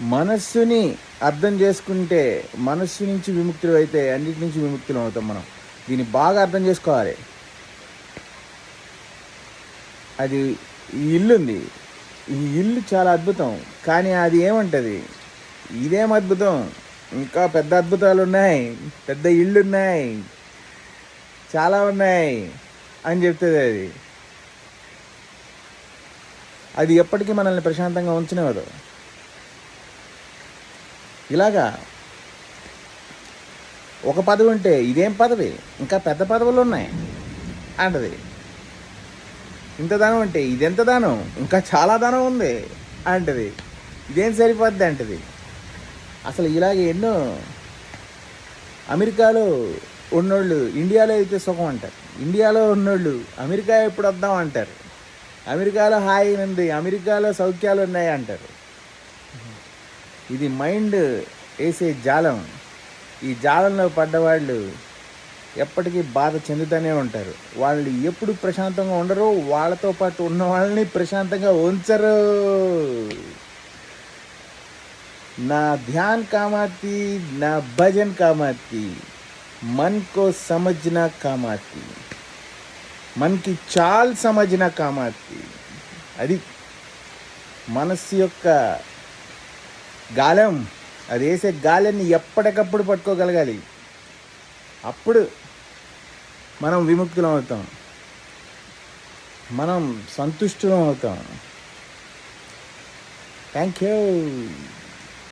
మనస్సుని అర్థం చేసుకుంటే మనస్సు నుంచి విముక్తులు అయితే అన్నిటి నుంచి విముక్తులు అవుతాం మనం. దీన్ని బాగా అర్థం చేసుకోవాలి. అది ఈ ఇల్లు ఉంది. ఈ ఇల్లు చాలా అద్భుతం. కానీ అది ఏమంటుంది? ఇదేం అద్భుతం? ఇంకా పెద్ద అద్భుతాలు ఉన్నాయి. పెద్ద ఇళ్ళు ఉన్నాయి. చాలా ఉన్నాయి అని చెప్తుంది అది. అది ఎప్పటికీ మనల్ని ప్రశాంతంగా ఉంచనివ్వదు. ఇలాగా ఒక పదవి ఉంటే ఇదేం పదవి? ఇంకా పెద్ద పదవులు ఉన్నాయి అంటది ఇంత దానం అంటే ఇదెంత దానం? ఇంకా చాలా దానం ఉంది అంటది ఇదేం సరిపోద్ది అంటది. అసలు ఇలాగ ఎన్నో అమెరికాలో ఉన్నోళ్ళు ఇండియాలో అయితే సుఖం అంటారు. ఇండియాలో ఉన్నోళ్ళు అమెరికా ఎప్పుడు వద్దాం అంటారు. అమెరికాలో హాయి ఉంది అమెరికాలో సౌఖ్యాలు ఉన్నాయి అంటారు. ఇది మైండ్ వేసే జాలం. ఈ జాలంలో పడ్డవాళ్ళు ఎప్పటికీ బాధ చెందుతూనే ఉంటారు. వాళ్ళు ఎప్పుడు ప్రశాంతంగా ఉండరు వాళ్ళతో పాటు ఉన్న వాళ్ళని ప్రశాంతంగా ఉంచరు. నా ధ్యాన్ కామాతి నా భజన్ కామాతి మన్ కో సమజ్నా కామాతి మనకి చాల్ సమజ్న కామాతి అది మనస్సు యొక్క గాలం. అది వేసే గాలిని ఎప్పటికప్పుడు పట్టుకోగలగాలి. అప్పుడు మనం విముక్తులం అవుతాం. మనం సంతుష్టులం అవుతాం. Thank you